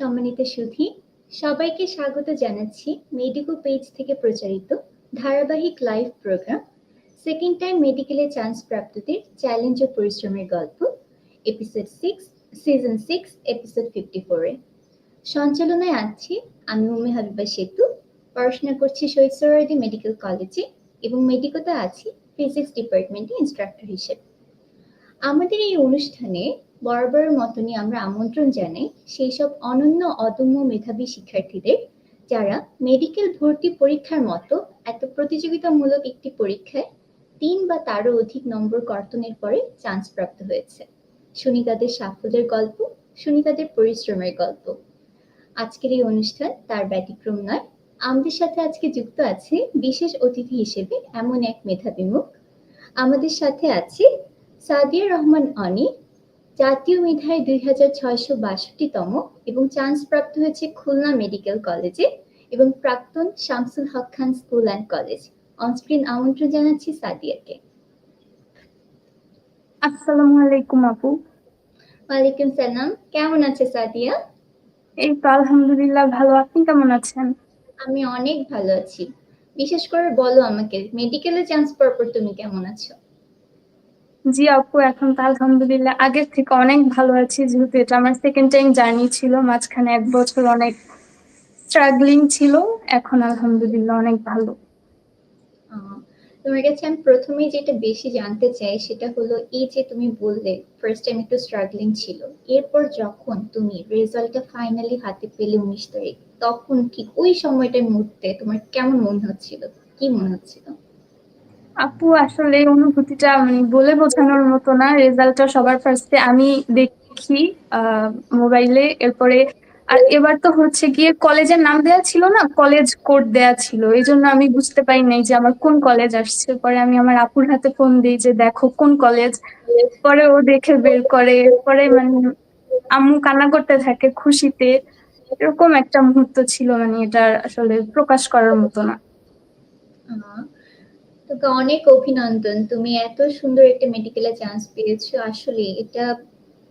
সম্মানিত সুধী, সবাইকে স্বাগত জানাচ্ছি মেডিকো পেজ থেকে প্রচারিত ধারাবাহিক লাইভ প্রোগ্রাম সেকেন্ড টাইম মেডিকেলে চান্স প্রাপ্তদের চ্যালেঞ্জ ও পরিশ্রমের গল্প episode six season six episode fifty ফোরে সঞ্চালনায় আছি আমি উম্মে হাবিবা সেতু, পড়াশোনা করছি শহীদ সোহরাওয়ার্দী মেডিকেল কলেজে এবং মেডিকোতে আছি ফিজিক্স ডিপার্টমেন্টে ইনস্ট্রাক্টর হিসেবে। আমাদের এই অনুষ্ঠানে বরাবরের মতনই আমরা আমন্ত্রণ জানাই সেই সব অনন্য অদম্য মেধাবী শিক্ষার্থীদের, যারা মেডিকেল ভর্তি পরীক্ষার মতো এত প্রতিযোগিতামূলক একটি পরীক্ষায় তিন বা তারও অধিক নম্বর কর্তনের পরে চান্স প্রাপ্ত হয়েছে। শুনি তাদের সাফল্যের গল্প শুনি তাদের পরিশ্রমের গল্প। আজকের এই অনুষ্ঠান তার ব্যতিক্রম নয়। আমাদের সাথে আজকে যুক্ত আছে বিশেষ অতিথি হিসেবে এমন এক মেধাবী মুখ। আমাদের সাথে আছে সাদিয়া রহমান অনি জাতীয় মেধায় দুই হাজার ছয়শো বাষট্টিতম এবং চান্স প্রাপ্ত হয়েছে খুলনা মেডিকেল কলেজে এবং প্রাক্তন Shamsul Haque Khan school and college. On screen আমন্ত্রণ জানাচ্ছি সাদিয়াকে। আসসালামু আলাইকুম আপু। ওয়ালাইকুম সালাম। কেমন আছে সাদিয়া? এই তো আলহামদুলিল্লাহ ভালো। আপনি কেমন আছেন? আমি অনেক ভালো আছি। বিশেষ করে বলো আমাকে মেডিকেলে চান্স পাওয়ার পর তুমি কেমন আছো? জি আপু, এখন তো আলহামদুলিল্লাহ। আগের থেকে অনেক ভালো আছি, যেহেতু এটা আমার সেকেন্ড টাইম জার্নি ছিল, মাঝখানে এক বছর অনেক স্ট্রাগলিং ছিল, এখন আলহামদুলিল্লাহ অনেক ভালো। তোমার কাছে আমি প্রথমেই যেটা বেশি জানতে চাই, সেটা হলো এই যে তুমি বললে ফার্স্ট টাইম একটু স্ট্রাগলিং ছিল। এরপর যখন তুমি রেজাল্টটা ফাইনালি হাতে পেলে উনিশ তারিখ, তখন ঠিক ওই সময়টার মুহূর্তে তোমার কেমন মনে হচ্ছিল? কি মনে হচ্ছিল? আপু, আসলে অনুভূতিটা মানে বলে বোঝানোর মতো না। রেজাল্টটা সবার ফার্স্টে আমি দেখি মোবাইলে। এরপরে, আর এবার তো হচ্ছে গিয়ে কলেজের নাম দেওয়া ছিল না, কলেজ কোড দেওয়া ছিল। এই জন্য আমি বুঝতে পারি নাই যে আমার কোন কলেজ আসছে। পরে আমি আমার আপুর হাতে ফোন দিই যে, দেখো কোন কলেজ? পরে ও দেখে বের করে। পরে মানে আম্মু কান্না করতে থাকে খুশিতে। এরকম একটা মুহূর্ত ছিল মানে এটা আসলে প্রকাশ করার মতো না। তোকে অনেক অভিনন্দন। তুমি এত সুন্দর একটা মেডিকেলে চান্স পেয়েছ। আসলে এটা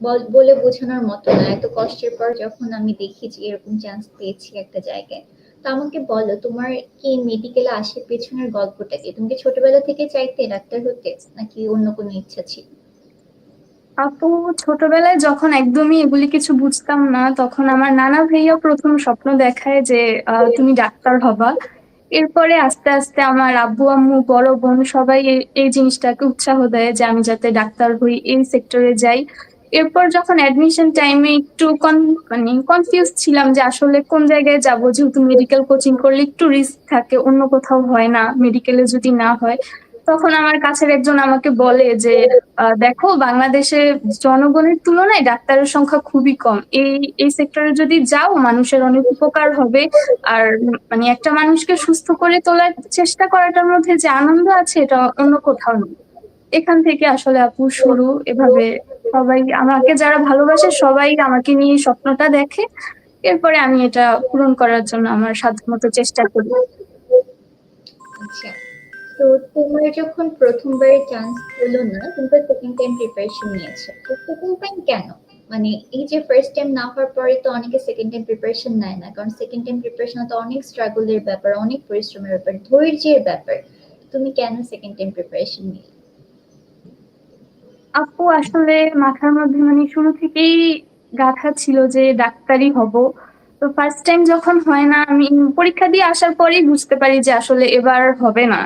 বল- বোঝানোর মতো না। এত কষ্টের পর যখন আমি দেখি যে এরকম চান্স পেয়েছি একটা জায়গায়, তো আমাকে বলো, তোমার কি মেডিকেলে আসার পেছনের গল্পটা কি? তুমি ছোটবেলা থেকে চাইতে ডাক্তার হতে, নাকি অন্য কোনো ইচ্ছা ছিল? আপু, ছোটবেলায় যখন একদমই এগুলি কিছু বুঝতাম না, তখন আমার নানা ভাইয়া প্রথম স্বপ্ন দেখায় যে তুমি ডাক্তার হবা। এরপরে আস্তে আস্তে আমার আব্বু, আম্মু, বড় বোন সবাই এই- জিনিসটাকে উৎসাহ দেয় যে আমি যাতে ডাক্তার হই এই সেক্টরে যাই। এরপর যখন অ্যাডমিশন টাইমে একটু মানে কনফিউজ ছিলাম যে আসলে কোন জায়গায় যাব? যেহেতু মেডিকেল কোচিং করলে একটু রিস্ক থাকে, অন্য কোথাও হয় না মেডিকেলে যদি না হয়। তখন আমার কাছের একজন আমাকে বলে যে দেখো বাংলাদেশে জনগণের তুলনায় ডাক্তারের সংখ্যা খুবই কম। এই এই সেক্টরে যদি যাও, মানুষের অনেক উপকার হবে। আর মানে একটা মানুষকে সুস্থ করে তোলার চেষ্টা করাটার মধ্যে যে আনন্দ আছে, এটা অন্য কোথাও নেই। এখান থেকে আসলে আপু শুরু। এভাবে সবাই আমাকে যারা ভালোবাসে, সবাই আমাকে নিয়ে স্বপ্নটা দেখে। এরপরে আমি এটা পূরণ করার জন্য আমার সাধ্যমতো চেষ্টা করি। আচ্ছা। তো তোমার যখন প্রথমবার চান্স হলো না তুমি তো সেকেন্ড টাইম প্রিপারেশন নিয়েছো, তো সেকেন্ড টাইম কেন? মানে এই যে ফার্স্ট টাইম না হওয়ার পরে তো অনেকে সেকেন্ড টাইম প্রিপারেশন নেয় না, কারণ সেকেন্ড টাইম প্রিপারেশন তো অনেক স্ট্রাগলের ব্যাপার, অনেক পরিশ্রমের ব্যাপার, ধৈর্যের ব্যাপার। তুমি কেন সেকেন্ড টাইম প্রিপারেশন নিলে? আপু, আসলে মাথার মধ্যে মানে শুরু থেকেই গাঁথা ছিল যে ডাক্তারই হব। তো ফার্স্ট টাইম যখন হয় না, আমি পরীক্ষা দিয়ে আসার পরেই বুঝতে পারি যে আসলে এবার হবে না।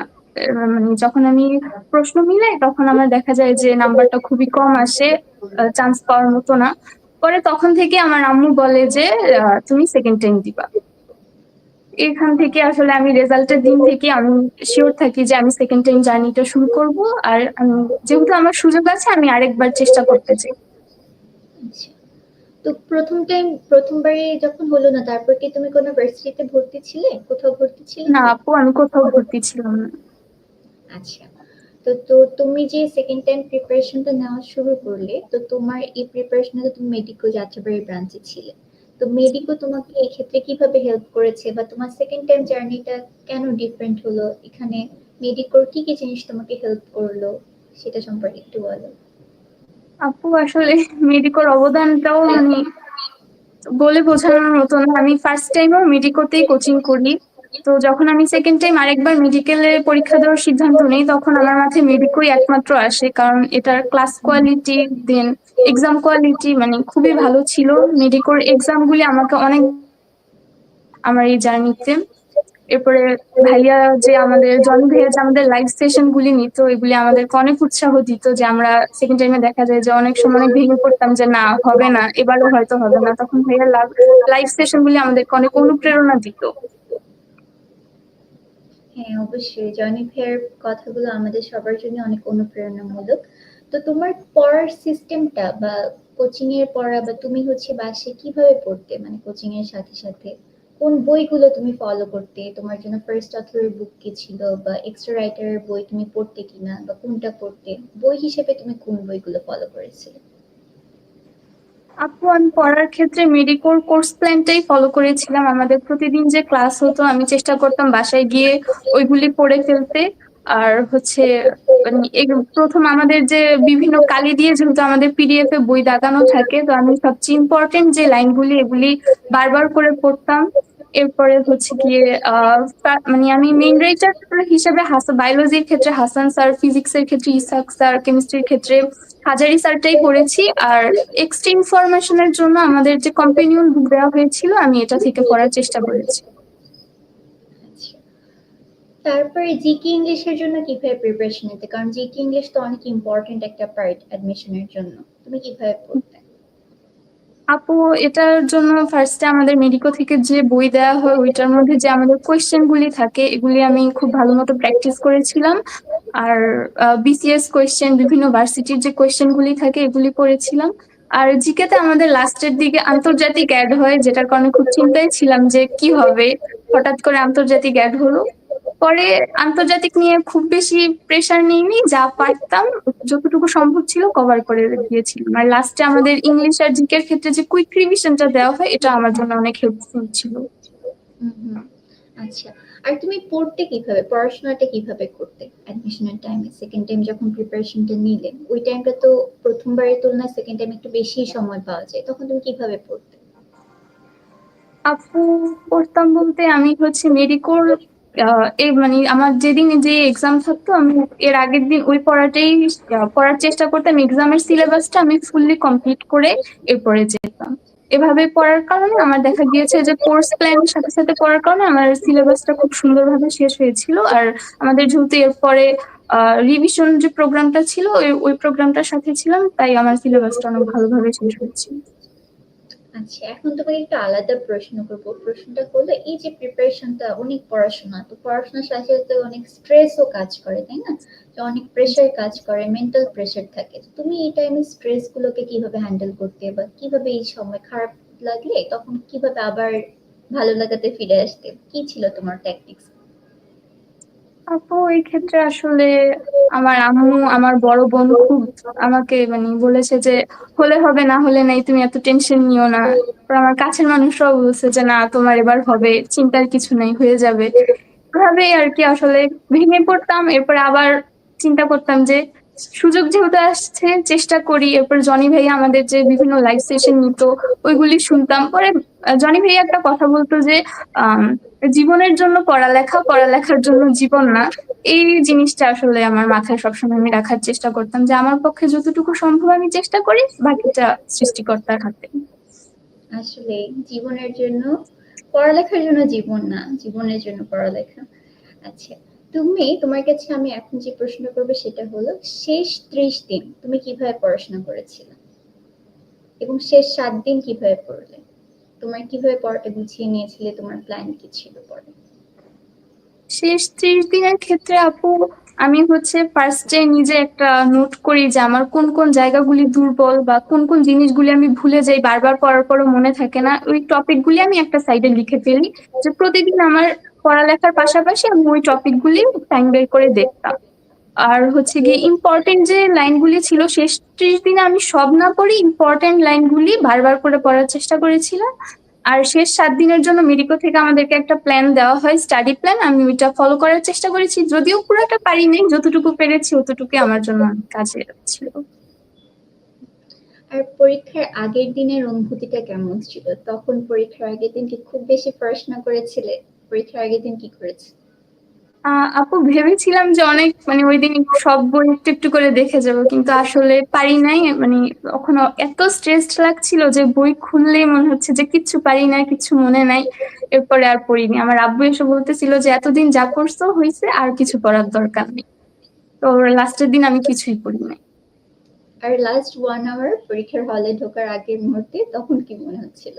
মানে যখন আমি প্রশ্ন মিলাই তখন আমার দেখা যায় যে নাম্বারটা খুবই কম আসে চান্স পাওয়ার মতো না। পরে তখন থেকে আমার আম্মু বলে যে তুমি সেকেন্ড টাইম দিবা। এখান থেকে আসলে আমি রেজাল্টের দিন থেকে আমি শিওর থাকি যে আমি সেকেন্ড টাইম জার্নিটা শুরু করব। আর যেহেতু আমার সুযোগ আছে আমি আরেকবার চেষ্টা করতে চাই। আচ্ছা। তো প্রথম টাইম প্রথমবারে যখন হলো না তারপর কি তুমি কোনো ভার্সিটিতে ভর্তি ছিলে? কোথাও ভর্তি ছিলে? না আপু আমি কোথাও ভর্তি ছিলাম না। আচ্ছা। তো তো তুমি যে সেকেন্ড টাইম প্রিপারেশনটা নেওয়া শুরু করলে, তো তোমার এই প্রিপারেশনে তো তুমি মেডিকো যাত্রাবাড়ি ব্রাঞ্চে ছিলে। তো মেডিকো তোমাকে এই ক্ষেত্রে কীভাবে হেল্প করেছে বা তোমার সেকেন্ড টাইম জার্নিটা কেন ডিফারেন্ট হলো? এখানে মেডিকোর কি কি জিনিস তোমাকে হেল্প করল? সেটা সম্পর্কে একটু বলো। আপু, আসলে মেডিকোর অবদানটাও মানে বলে বোঝানোর মতো না। আমি ফার্স্ট টাইমও মেডিকোতেই কোচিং করি। তো যখন আমি সেকেন্ড টাইম আরেকবার মেডিকেলে পরীক্ষা দেওয়ার সিদ্ধান্ত নেই, তখন আমার মাথায় মেডিকোই একমাত্র আসে, কারণ এটার class quality then exam quality মানে খুবই ভালো ছিল। মেডিকোর এক্সামগুলি আমাকে অনেক আমার এই জার্নিতে এরপরে ভাইয়া যে আমাদের জন ভাইয়া যে আমাদের লাইভ সেশন গুলি নিত, এগুলি আমাদেরকে অনেক উৎসাহ দিত যে আমরা সেকেন্ড টাইমে দেখা যায় যে অনেক সময় অনেক ভেঙে পড়তাম যে না, হবে না, এবারও হয়তো হবে না। তখন ভাইয়া লাইভ সেশন গুলি আমাদেরকে অনেক অনুপ্রেরণা দিত। হ্যাঁ অবশ্যই। জনি ফেয়ার কথাগুলো আমাদের সবার জন্য অনেক অনুপ্রেরণামূলক। তো তোমার পড়ার সিস্টেমটা বা কোচিং এর পড়া বা তুমি হচ্ছে বাসে কীভাবে পড়তে? মানে কোচিং এর সাথে সাথে কোন বইগুলো তুমি ফলো করতে? তোমার জন্য ফার্স্ট অথরের বুক কি ছিল? বা এক্সট্রা রাইটারের বই তুমি পড়তে কিনা? বা কোনটা পড়তে? বই হিসেবে তুমি কোন বইগুলো ফলো করেছিলে? আপু, আমি পড়ার ক্ষেত্রে মেডিকোর কোর্স প্ল্যানটাই ফলো করেছিলাম। আমাদের প্রতিদিন যে ক্লাস হতো, আমি চেষ্টা করতাম বাসায় গিয়ে ওইগুলি পড়ে ফেলতে। আর হচ্ছে মানে প্রথম আমাদের যে বিভিন্ন কালি দিয়ে যেহেতু আমাদের পিডিএফ এ বই দাগানো থাকে, তো আমি সবচেয়ে ইম্পর্টেন্ট যে লাইনগুলি এগুলি বারবার করে পড়তাম। এরপরে হচ্ছে গিয়ে মানে আমি মেইন রাইটার হিসেবে বায়োলজির ক্ষেত্রে হাসান স্যার ফিজিক্স এর ক্ষেত্রে ইসাক স্যার কেমিস্ট্রির ক্ষেত্রে হাজারি স্যারটাই করেছি। আর এক্সট্রা ইনফরমেশনের জন্য আমাদের যে কম্পেনিয়ন বুক দেওয়া হয়েছিল, আমি এটা থেকে পড়ার চেষ্টা করেছি। তারপরে জিকে ইংলিশের জন্য কীভাবে প্রিপারেশন নিতে কারণ জিকে ইংলিশ তো অনেক ইম্পর্টেন্ট একটা পার্ট অ্যাডমিশনের জন্য। তুমি কীভাবে পড়তে আপু, এটার জন্য ফার্স্টে আমাদের মেডিকো থেকে যে বই দেওয়া হয়, ওইটার মধ্যে যে আমাদের কোয়েশ্চেন গুলি থাকে, এগুলি আমি খুব ভালো মতো প্র্যাকটিস করেছিলাম। আর বিসিএস কোয়েশ্চেন বিভিন্ন ভার্সিটির যে কোয়েশ্চেন গুলি থাকে, এগুলি করেছিলাম আর জিকেতে আমাদের লাস্টের দিকে আন্তর্জাতিক অ্যাড হয়, যেটার কারণে খুব চিন্তায় ছিলাম যে কি হবে। হঠাৎ করে আন্তর্জাতিক অ্যাড হলো। পরে আন্তর্জাতিক নিয়ে খুব বেশি প্রেসার নিইনি যা পারতাম যতটুকু সম্ভব ছিল কভার করে দিয়েছিলাম আর লাস্টে আমাদের ইংলিশ আর জিকের ক্ষেত্রে যে কুইক রিভিশনটা দেওয়া হয় এটা আমার জন্য অনেক হেল্পফুল ছিল। আচ্ছা। আর তুমি পড়তে কীভাবে? পড়াশোনাটা কীভাবে করতে? অ্যাডমিশনের টাইমে সেকেন্ড টাইম যখন প্রিপারেশনটা নিলে? ওই টাইমটা তো প্রথমবারের তুলনায় সেকেন্ড টাইম একটু বেশি সময় পাওয়া যায়। তখন তুমি কীভাবে পড়তে? আপু পড়তাম বলতে আমি হচ্ছে মেডিকোর এই মানে আমার যেদিন যে এক্সাম থাকতো, আমি এর আগের দিন ওই পড়াটাই পড়ার চেষ্টা করতাম। এক্সামের সিলেবাসটা আমি ফুললি কমপ্লিট করে এরপরে যেতাম। এভাবে পড়ার কারণে আমার দেখা গিয়েছে যে কোর্স প্ল্যানের সাথে সাথে পড়ার কারণে আমার সিলেবাসটা খুব সুন্দরভাবে শেষ হয়েছিল। আর আমাদের যেহেতু এরপরে রিভিশন যে প্রোগ্রামটা ছিল, ওই ওই প্রোগ্রামটার সাথে ছিলাম, তাই আমার সিলেবাসটা অনেক ভালোভাবে শেষ হয়েছিল। আচ্ছা এখন তোমাকে একটু আলাদা প্রশ্ন করব। প্রশ্নটা হলো এই যে প্রিপারেশনটা অনেক পড়াশোনা তো পড়াশোনার সাথে সাথে অনেক স্ট্রেসও কাজ করে তাই না? তো অনেক প্রেশার কাজ করে মেন্টাল প্রেশার থাকে। তো তুমি এই টাইমে স্ট্রেস গুলোকে কীভাবে হ্যান্ডেল করতে বা কীভাবে এই সময় খারাপ লাগলে তখন কীভাবে আবার ভালো লাগাতে ফিরে আসতে? কি ছিল তোমার ট্যাকটিক্স আপু, এই ক্ষেত্রে আসলে আমার আম্মু, আমার বড় বোন খুব আমাকে মানে বলেছে যে, হলে হবে, না হলে নাই, তুমি এত টেনশন নিও না। আমার কাছের মানুষরাও বলছে যে, না, তোমার এবার হবে, চিন্তার কিছু নাই, হয়ে যাবে। এভাবেই আর কি আসলে ভেঙে পড়তাম, এরপরে আবার চিন্তা করতাম যে সুযোগ যেহেতু আসছে, চেষ্টা করি। এরপর জনি ভাইয়া আমাদের যে বিভিন্ন লাইভ সেশন নিত, ওইগুলি শুনতাম। পরে জনি ভাইয়া একটা কথা বলতো যে জীবনের জন্য পড়ালেখা, পড়ালেখার জন্য জীবন না। এই জিনিসটা আসলে আমার মাথায় সবসময় আমি রাখার চেষ্টা করতাম যে, আমার পক্ষে যতটুকু সম্ভব আমি চেষ্টা করি, বাকিটা সৃষ্টিকর্তার হাতে। আসলে জীবনের জন্য, পড়ালেখার জন্য জীবন না, জীবনের জন্য পড়ালেখা। আচ্ছা তুমি, তোমার কাছে আমি এখন যে প্রশ্ন করব সেটা হলো, শেষ ত্রিশ দিন তুমি কীভাবে পড়াশোনা করেছিলে? এবং শেষ সাত দিন কীভাবে পড়লে? তোমার কীভাবে পড়াটা গুছিয়ে নিয়েছিলে? তোমার প্ল্যান কি ছিল পরে? শেষ ত্রিশ দিনের ক্ষেত্রে আপু, আমি হচ্ছে ফার্স্টে নিজে একটা নোট করি যে আমার কোন কোন জায়গাগুলি দুর্বল বা কোন কোন জিনিসগুলি আমি ভুলে যাই, বারবার পড়ার পরও মনে থাকে না। ওই টপিকগুলি আমি একটা সাইডে লিখে ফেলি যে প্রতিদিন আমার পড়ালেখার পাশাপাশি আমি ওই টপিকগুলি টাইম বের করে দেখতাম। আর হচ্ছে গিয়ে ইম্পর্টেন্ট যে লাইনগুলি ছিল, শেষ ত্রিশ দিনে আমি সব না পড়ি ইম্পর্টেন্ট লাইনগুলি বারবার করে পড়ার চেষ্টা করেছিলাম। আর শেষ সাত দিনের জন্য মেডিকো থেকে আমাদেরকে একটা প্ল্যান দেওয়া হয় স্টাডি প্ল্যান আমি ওইটা ফলো করার চেষ্টা করেছি। যদিও পুরোটা পারিনি যতটুকু পেরেছি অতটুকু আমার জন্য কাজে ছিল। আর পরীক্ষার আগের দিনের অনুভূতিটা কেমন ছিল? তখন পরীক্ষার আগের দিন কি খুব বেশি পড়াশোনা করেছিলে। পরীক্ষার আগের দিন কি করেছে? আপু ভেবেছিলাম যে অনেক মানে ওই দিন সব বই একটু একটু করে দেখে যাব কিন্তু আসলে পারি নাই মানে তখন এত স্ট্রেসড লাগছিল যে বই খুললেই মনে হচ্ছে যে কিচ্ছু পারি না কিচ্ছু মনে নাই এরপরে আর পড়িনি। আমার আব্বু এসে বলতেছিল যে এতদিন যা করছ হয়েছে আর কিছু পড়ার দরকার নেই। তো লাস্টের দিন আমি কিছুই পড়ি নাই। আর লাস্ট ওয়ান আওয়ার পরীক্ষার হলে ঢোকার আগের মুহূর্তে তখন কি মনে হচ্ছিল?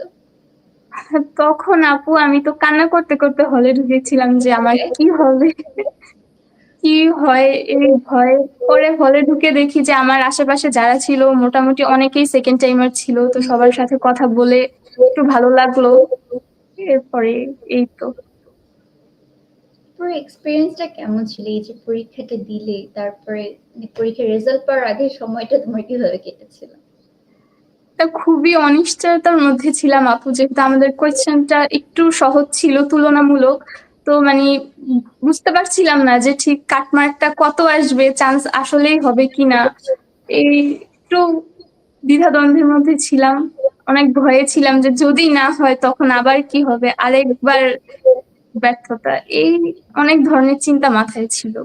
তখন আপু আমি তো কান্না করতে করতে হলে ঢুকেছিলাম যে আমার কি হবে? কি হয় এই ভয়? পরে হলে ঢুকে দেখি যে আমার আশেপাশে যারা ছিল মোটামুটি অনেকেই সেকেন্ড টাইমার ছিল তো সবার সাথে কথা বলে একটু ভালো লাগল। এরপরে এই তো। পুরো এক্সপিরিয়েন্সটা কেমন ছিল? এই যে পরীক্ষাটা দিলে তারপরে মানে পরীক্ষার রেজাল্ট পাওয়ার আগের সময়টা তোমার কীভাবে কেটেছিল? তা খুবই অনিশ্চয়তার মধ্যে ছিলাম আপু, যেহেতু আমাদের কোয়েশ্চেনটা একটু সহজ ছিল, তুলনামূলক। তো মানে বুঝতে পারছিলাম না যে ঠিক কাটমার্কটা কত আসবে চান্স আসলেই হবে কিনা। এই একটু দ্বিধাদ্বন্দ্বের মধ্যে ছিলাম। অনেক ভয়ে ছিলাম যে যদি না হয় তখন আবার কি হবে? আরেকবার ব্যর্থতা। এই অনেক ধরনের চিন্তা মাথায় ছিল।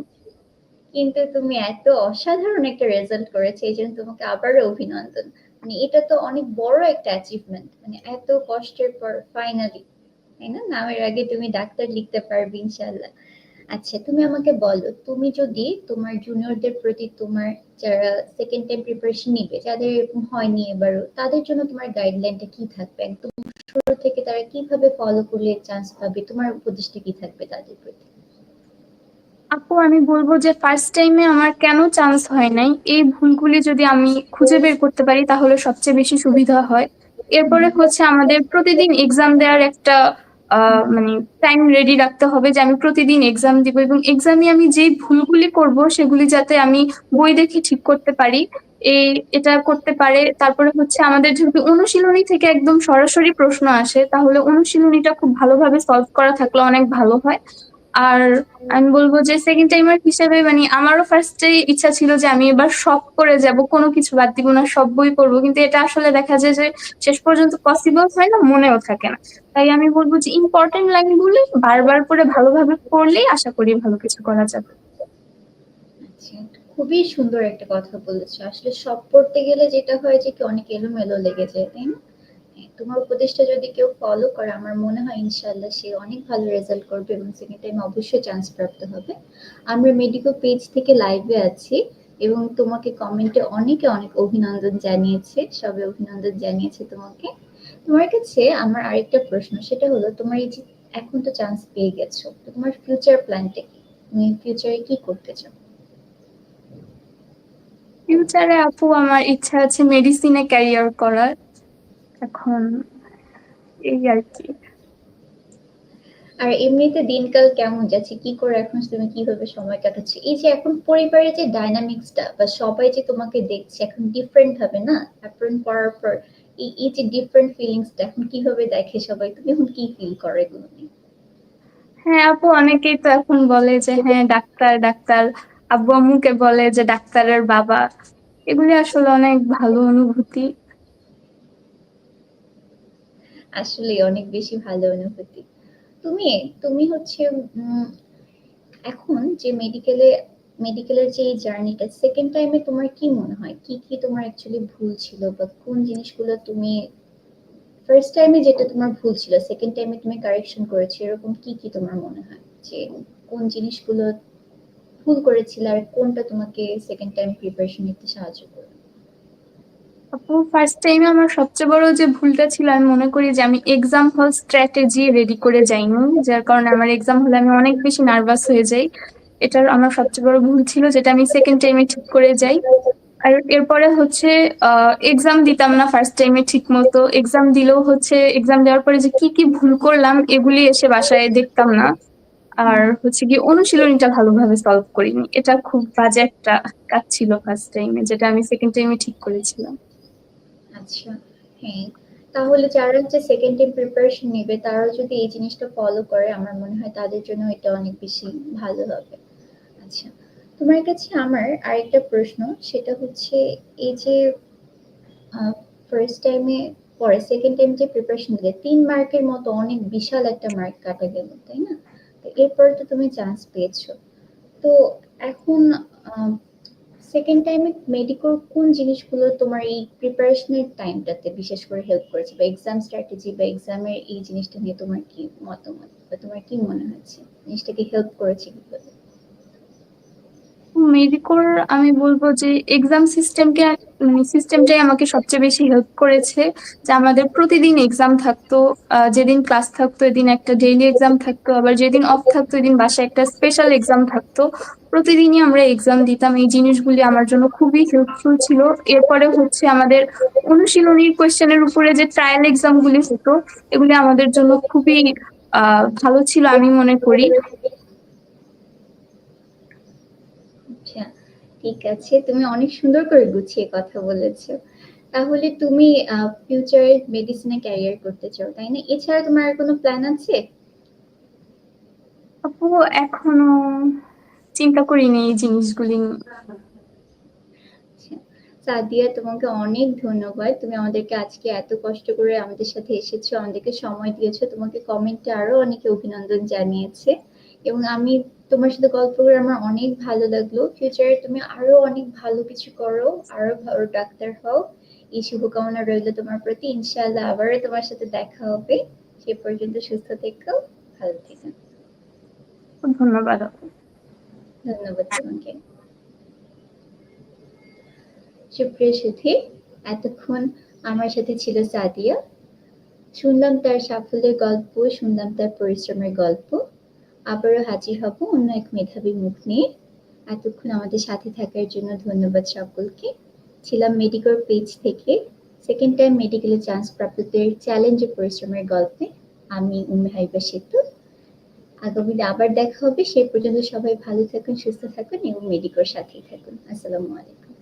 কিন্তু তুমি এত অসাধারণ একটা রেজাল্ট করেছে, এই জন্য তোমাকে আবারও অভিনন্দন। মানে এটা তো অনেক বড় একটা অ্যাচিভমেন্ট মানে এত কষ্টের পর ফাইনালি তাই না? নামের আগে তুমি ডাক্তার লিখতে পারবে ইনশাল্লাহ আচ্ছা তুমি আমাকে বলো, তুমি যদি তোমার জুনিয়রদের প্রতি তোমার যারা সেকেন্ড টাইম প্রিপারেশন নিবে, যাদের এরকম হয়নি এবারও, তাদের জন্য তোমার গাইডলাইনটা কি থাকবে? একদম শুরু থেকে তারা কীভাবে ফলো করলে চান্স পাবে? তোমার উপদেশটা কি থাকবে তাদের প্রতি? আপু, আমি বলব যে ফার্স্ট টাইমে আমার কেন চান্স হয় নাই? এই ভুলগুলি যদি আমি খুঁজে বের করতে পারি, তাহলে সবচেয়ে বেশি সুবিধা হয়। এরপরে হচ্ছে আমাদের প্রতিদিন এক্সাম দেওয়ার একটা মানে টাইম রেডি রাখতে হবে যে আমি প্রতিদিন এক্সাম দিব এবং এক্সামে আমি যেই ভুলগুলি করব, সেগুলি যাতে আমি বই দেখে ঠিক করতে পারি। এই, এটা করতে পারে। তারপরে হচ্ছে আমাদের যেহেতু অনুশীলনী থেকে একদম সরাসরি প্রশ্ন আসে, তাহলে অনুশীলনীটা খুব ভালোভাবে সলভ করা থাকলে অনেক ভালো হয়। আর আমি বলব যে সেকেন্ড টাইমার হিসেবে মানে আমারও ফার্স্টে ইচ্ছা ছিল যে আমি এবার সব করে যাব, কোনো কিছু বাদ দিব না, সব বই পড়ব। কিন্তু এটা আসলে দেখা যায় যে শেষ পর্যন্ত পসিবল হয় না, মনেও থাকে না। তাই আমি বলব যে ইম্পর্টেন্ট লাইনগুলি বারবার করে ভালোভাবে পড়লেই আশা করি ভালো কিছু করা যাবে। আচ্ছা খুবই সুন্দর একটা কথা বলেছ। আসলে সব পড়তে গেলে যেটা হয় যে কি অনেক এলোমেলো লেগে যায়, তাই না? তোমার উপদেশটা যদি কেউ ফলো করে, আমার মনে হয় ইনশাল্লাহ সে অনেক ভালো রেজাল্ট করবে এবং সেকেন্ড টাইম অবশ্যই চান্স প্রাপ্ত হবে। আমরা মেডিকো পেজ থেকে লাইভে আছি এবং তোমাকে কমেন্টে অনেকে অনেক অভিনন্দন জানিয়েছে সবে অভিনন্দন জানিয়েছে তোমাকে। তোমার কাছে আমার আরেকটা প্রশ্ন, সেটা হলো, তোমার এই যে এখন তো চান্স পেয়ে গেছো, তো তোমার ফিউচার প্ল্যানটা কি? তুমি ফিউচারে কি করতে চাও? ফিউচারে আপু, আমার ইচ্ছা আছে মেডিসিনে ক্যারিয়ার করার। এখন এই আর কি। আর এমনিতে দিনকাল কেমন যাচ্ছে? কি করে এখন তুমি কীভাবে সময় কাটাচ্ছ? এই যে এখন পরিবারের যে ডাইনামিক্সটা বা সবাই যে তোমাকে দেখছে এখন ডিফারেন্ট হবে না? অ্যাপ্রন পড়ার পর এই এই যে ডিফারেন্ট ফিলিংসটা এখন কীভাবে দেখে সবাই? তুমি এখন কি ফিল করো এগুলো নিয়ে? হ্যাঁ আপু অনেকেই তো এখন বলে যে হ্যাঁ ডাক্তার ডাক্তার। আব্বু আম্মুকে বলে যে ডাক্তারের বাবা। এগুলি আসলে অনেক ভালো অনুভূতি। আসলে অনেক বেশি ভালো অনুভূতি। তুমি তুমি হচ্ছে এখন যে মেডিকেলে মেডিকেলের যে জার্নিটা সেকেন্ড টাইমে তোমার কি মনে হয়? কি কি তোমার অ্যাকচুয়ালি ভুল ছিল? বা কোন জিনিসগুলো তুমি ফার্স্ট টাইমে যেটা তোমার ভুল ছিল সেকেন্ড টাইমে তুমি কারেকশন করেছ, এরকম কি কি তোমার মনে হয়? যে কোন জিনিসগুলো ভুল করেছিলে আর কোনটা তোমাকে সেকেন্ড টাইম প্রিপারেশন নিতে সাহায্য করবে আপু ফার্স্ট টাইমে আমার সবচেয়ে বড় যে ভুলটা ছিল, আমি মনে করি যে আমি এক্সাম হল স্ট্র্যাটেজি রেডি করে যাইনি, যার কারণে আমার এক্সাম হলে আমি অনেক বেশি নার্ভাস হয়ে যাই। এটার আমার সবচেয়ে বড় ভুল ছিল যেটা আমি সেকেন্ড টাইমে ঠিক করে যাই। আর এরপরে হচ্ছে এক্সাম দিতাম না ফার্স্ট টাইমে ঠিক মতো। এক্সাম দিলেও হচ্ছে এক্সাম দেওয়ার পরে যে কি কি ভুল করলাম, এগুলি এসে বাসায় দেখতাম না। আর হচ্ছে কি অনুশীলনীটা ভালোভাবে সলভ করিনি। এটা খুব বাজে একটা কাজ ছিল ফার্স্ট টাইমে যেটা আমি সেকেন্ড টাইমে ঠিক করেছিলাম। আচ্ছা হ্যাঁ। তাহলে যারা হচ্ছে সেকেন্ড টাইম প্রিপারেশন নেবে, তারাও যদি এই জিনিসটা ফলো করে, আমার মনে হয় তাদের জন্য এটা অনেক বেশি ভালো হবে। আচ্ছা তোমার কাছে আমার আরেকটা প্রশ্ন, সেটা হচ্ছে এই যে ফার্স্ট টাইমে পরে সেকেন্ড টাইম যে প্রিপারেশন দিলে, তিন মার্কের মতো অনেক বিশাল একটা মার্ক কাটা গেল, তাই না? এরপরে তো তুমি চান্স পেয়েছ। তো এখন সেকেন্ড টাইমে মেডিকোর কোন জিনিসগুলো তোমার এই প্রিপারেশনের টাইমটাতে বিশেষ করে হেল্প করেছে? বা এক্সাম স্ট্র্যাটেজি বা এক্সামের এই জিনিসটা নিয়ে তোমার কি মতামত? বা তোমার কি মনে হচ্ছে? জিনিসটাকে হেল্প করেছে কীভাবে? মেডিকোর আমি বলব যে এক্সাম সিস্টেমকে সিস্টেমটাই আমাকে সবচেয়ে বেশি হেল্প করেছে। যে আমাদের প্রতিদিন এক্সাম থাকতো যেদিন ক্লাস থাকতো, এদিন একটা ডেইলি এক্সাম থাকতো, আবার যেদিন অফ থাকতো, এদিন বাসায় একটা স্পেশাল এক্সাম থাকতো। প্রতিদিনই আমরা এক্সাম দিতাম। এই জিনিসগুলি আমার জন্য খুবই হেল্পফুল ছিল। এরপরে হচ্ছে আমাদের অনুশীলনীর কোয়েশ্চেনের উপরে যে ট্রায়াল এক্সাম গুলি হতো এগুলি আমাদের জন্য খুবই আহ ভালো ছিল আমি মনে করি। আচ্ছা ঠিক আছে। তুমি অনেক সুন্দর করে গুছিয়ে কথা বলেছ। তাহলে তুমি ফিউচারে মেডিসিনে ক্যারিয়ার করতে চাও তাই না? এছাড়া তোমার কোনো প্ল্যান আছে? আপু এখনও চিন্তা করিনি এই জিনিসগুলি সাদিয়া তোমাকে অনেক ধন্যবাদ। তুমি আমাদেরকে আজকে এত কষ্ট করে আমাদের সাথে এসেছ আমাদেরকে সময় দিয়েছ। তোমাকে কমেন্টে আরও অনেকে অভিনন্দন জানিয়েছে। এবং আমি তোমার সাথে গল্প করে আমার অনেক ভালো লাগল। ফিউচারে তুমি আরও অনেক ভালো কিছু করো আরও ভালো ডাক্তার হও। এই শুভকামনা রইল তোমার প্রতি। ইনশাআল্লাহ আবারও তোমার সাথে দেখা হবে। সে পর্যন্ত সুস্থ থেকো ভালো থেকো। ধন্যবাদ। ধন্যবাদ তোমাকে। সুপ্রিয় সুধী, এতক্ষণ আমার সাথে ছিল সাদিয়া। শুনলাম তার সাফল্যের গল্প, শুনলাম তার পরিশ্রমের গল্প। আবারও হাজির হব অন্য এক মেধাবী মুখ নিয়ে। এতক্ষণ আমাদের সাথে থাকার জন্য ধন্যবাদ সকলকে। ছিলাম মেডিকোর পেজ থেকে। সেকেন্ড টাইম মেডিকেলে চান্স প্রাপ্তদের চ্যালেঞ্জ পরিশ্রমের গল্পে আমি উম্মে হাইবা সেতু। আগামীতে আবার দেখা হবে। সে পর্যন্ত সবাই ভালো থাকুন, সুস্থ থাকুন এবং মেডিকোর সাথেই থাকুন। আসসালামু আলাইকুম।